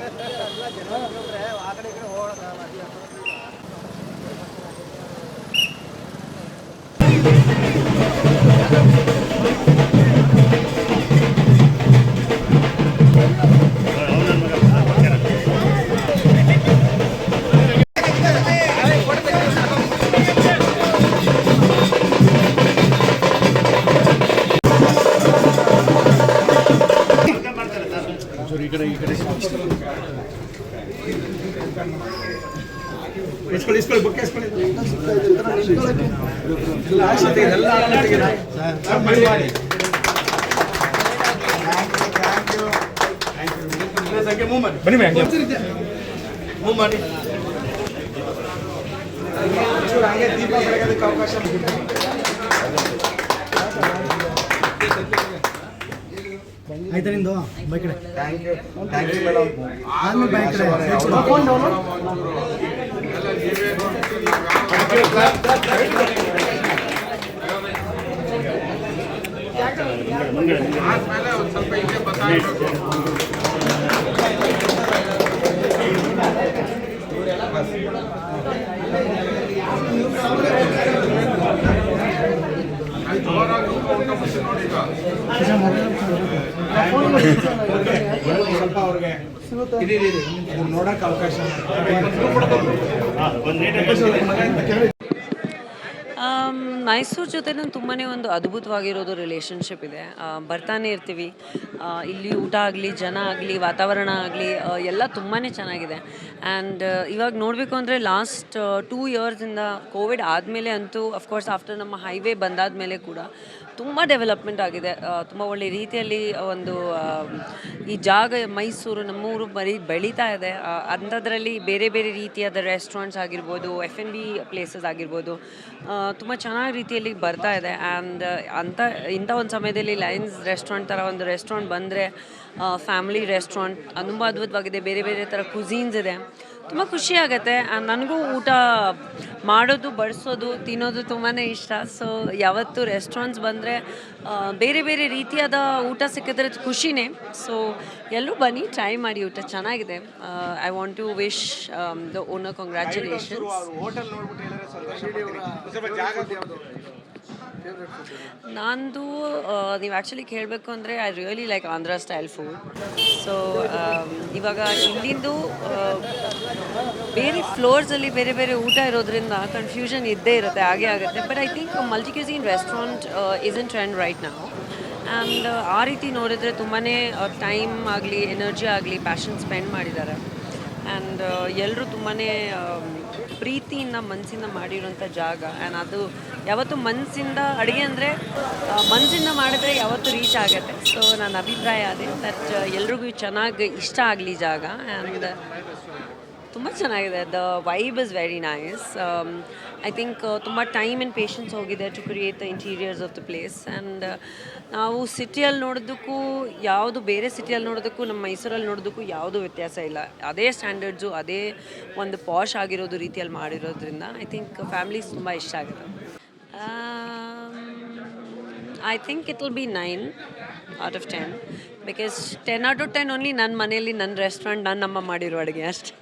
ಅಲ್ಲ ಜನ ಎಲ್ಲೋ ಕಾಯ್ಕಿದೆ ಓಡಾಡಾ ಇಸ್ಕೊಳ್ಳಿ ಇಸ್ಕೊಳ್ಳಿ ಬುಕ್ ಇಸ್ಕೊಳ್ಳಿ ಎಲ್ಲ ಸರ್, ಬನ್ನಿ ಮಾಡಿ. ಬನ್ನಿ ಮ್ಯಾಮ್ ಮೂವ್ ಮಾಡಿ ಒಂಚೂರು ಅವಕಾಶ ಆಯ್ತಾ ನಿಂದು? ಥ್ಯಾಂಕ್ ಯು ಥ್ಯಾಂಕ್ ಯು ಸ್ವಲ್ಪ ಅವ್ರಿಗೆ ನೋಡಕ್ಕೆ ಅವಕಾಶ ಮೈಸೂರು ಜೊತೆ ತುಂಬಾ ಒಂದು ಅದ್ಭುತವಾಗಿರೋದು ರಿಲೇಷನ್ಶಿಪ್ ಇದೆ. ಬರ್ತಾನೆ ಇರ್ತೀವಿ. ಇಲ್ಲಿ ಊಟ ಆಗಲಿ, ಜನ ಆಗಲಿ, ವಾತಾವರಣ ಆಗಲಿ ಎಲ್ಲ ತುಂಬಾ ಚೆನ್ನಾಗಿದೆ. ಆ್ಯಂಡ್ ಇವಾಗ ನೋಡಬೇಕು ಅಂದರೆ ಲಾಸ್ಟ್ ಟೂ ಇಯರ್ಸಿಂದ ಕೋವಿಡ್ ಆದಮೇಲೆ ಅಂತೂ ಅಫ್ಕೋರ್ಸ್ ಆಫ್ಟರ್ ನಮ್ಮ ಹೈವೇ ಬಂದಾದ ಮೇಲೆ ಕೂಡ ತುಂಬ ಡೆವಲಪ್ಮೆಂಟ್ ಆಗಿದೆ. ತುಂಬ ಒಳ್ಳೆ ರೀತಿಯಲ್ಲಿ ಒಂದು ಈ ಜಾಗ ಮೈಸೂರು ನಮ್ಮೂರು ಬರೀ ಬೆಳೀತಾ ಇದೆ. ಅಂಥದ್ರಲ್ಲಿ ಬೇರೆ ಬೇರೆ ರೀತಿಯಾದ ರೆಸ್ಟೋರೆಂಟ್ಸ್ ಆಗಿರ್ಬೋದು ಎಫ್ ಎನ್ ಬಿ ಪ್ಲೇಸಸ್ ಆಗಿರ್ಬೋದು ತುಂಬ ಚೆನ್ನಾಗಿ ರೀತಿಯಲ್ಲಿ ಬರ್ತಾ ಇದೆ. ಆ್ಯಂಡ್ ಅಂಥ ಇಂಥ ಒಂದು ಸಮಯದಲ್ಲಿ ಲೈನ್ಸ್ ರೆಸ್ಟೋರೆಂಟ್ ಥರ ಒಂದು ರೆಸ್ಟೋರೆಂಟ್ ಬಂದರೆ ಫ್ಯಾಮಿಲಿ ರೆಸ್ಟೋರೆಂಟ್ ತುಂಬ ಅದ್ಭುತವಾಗಿದೆ. ಬೇರೆ ಬೇರೆ ಥರ ಕುಝೀನ್ಸ್ ಇದೆ. ತುಂಬ ಖುಷಿ ಆಗುತ್ತೆ. ನನಗೂ ಊಟ ಮಾಡೋದು ಬಡಿಸೋದು ತಿನ್ನೋದು ತುಂಬಾ ಇಷ್ಟ. ಸೊ ಯಾವತ್ತು ರೆಸ್ಟೋರೆಂಟ್ಸ್ ಬಂದರೆ ಬೇರೆ ಬೇರೆ ರೀತಿಯಾದ ಊಟ ಸಿಕ್ಕಿದ್ರೆ ಖುಷಿನೇ. ಸೊ ಎಲ್ಲರೂ ಬನ್ನಿ ಟ್ರೈ ಮಾಡಿ ಊಟ. ಚೆನ್ನಾಗಿದೆ. I want to wish the owner congratulations ನಂದು ನೀವು ಆ್ಯಕ್ಚುಲಿ ಕೇಳಬೇಕು ಅಂದರೆ I really like Andhra style food so ಇವಾಗ ಇಲ್ಲಿಂದು ಬೇರೆ ಫ್ಲೋರ್ಸಲ್ಲಿ ಬೇರೆ ಬೇರೆ ಊಟ ಇರೋದ್ರಿಂದ ಕನ್ಫ್ಯೂಷನ್ ಇದ್ದೇ ಇರುತ್ತೆ, ಹಾಗೆ ಆಗುತ್ತೆ. But I think multi cuisine restaurant is in trend right ನಾವು ಆ್ಯಂಡ್ ಆ ರೀತಿ ನೋಡಿದ್ರೆ ತುಂಬಾ ಟೈಮ್ ಆಗಲಿ ಎನರ್ಜಿ ಆಗಲಿ ಪ್ಯಾಷನ್ ಸ್ಪೆಂಡ್ ಮಾಡಿದ್ದಾರೆ. ಆ್ಯಂಡ್ ಎಲ್ಲರೂ ತುಂಬಾ ಪ್ರೀತಿಯಿಂದ ಮನಸ್ಸಿಂದ ಮಾಡಿರುವಂಥ ಜಾಗ. ಆ್ಯಂಡ್ ಅದು ಯಾವತ್ತು ಮನಸ್ಸಿಂದ ಅಡುಗೆ ಅಂದರೆ ಮನಸ್ಸಿಂದ ಮಾಡಿದ್ರೆ ಯಾವತ್ತು ರೀಚ್ ಆಗುತ್ತೆ. ಸೊ ನನ್ನ ಅಭಿಪ್ರಾಯ ಅದೇ. ದಟ್ ಎಲ್ರಿಗೂ ಚೆನ್ನಾಗಿ ಇಷ್ಟ ಆಗಲಿ ಜಾಗ. ಆ್ಯಂಡ್ ತುಂಬ ಚೆನ್ನಾಗಿದೆ. The vibe is very nice I think ತುಂಬ ಟೈಮ್ ಆ್ಯಂಡ್ ಪೇಷನ್ಸ್ ಹೋಗಿದೆ to create the interiors of the place and ನಾವು ಸಿಟಿಯಲ್ಲಿ ನೋಡೋದಕ್ಕೂ, ಯಾವುದು ಬೇರೆ ಸಿಟಿಯಲ್ಲಿ ನೋಡೋದಕ್ಕೂ, ನಮ್ಮ ಮೈಸೂರಲ್ಲಿ ನೋಡೋದಕ್ಕೂ ಯಾವುದೂ ವ್ಯತ್ಯಾಸ ಇಲ್ಲ. ಅದೇ ಸ್ಟ್ಯಾಂಡರ್ಡ್ಸು ಅದೇ ಒಂದು ಪಾಶ್ ಆಗಿರೋದು ರೀತಿಯಲ್ಲಿ ಮಾಡಿರೋದ್ರಿಂದ ಐ ಥಿಂಕ್ ಫ್ಯಾಮ್ಲೀಸ್ ತುಂಬ ಇಷ್ಟ ಆಗಿದೆ I think it will be nine out of ten because ten out of ten only ನನ್ನ ಮನೆಯಲ್ಲಿ ನನ್ನ ರೆಸ್ಟೋರೆಂಟ್ ನನ್ನ ಅಮ್ಮ ಮಾಡಿರೋ ಅಡುಗೆ ಅಷ್ಟೇ.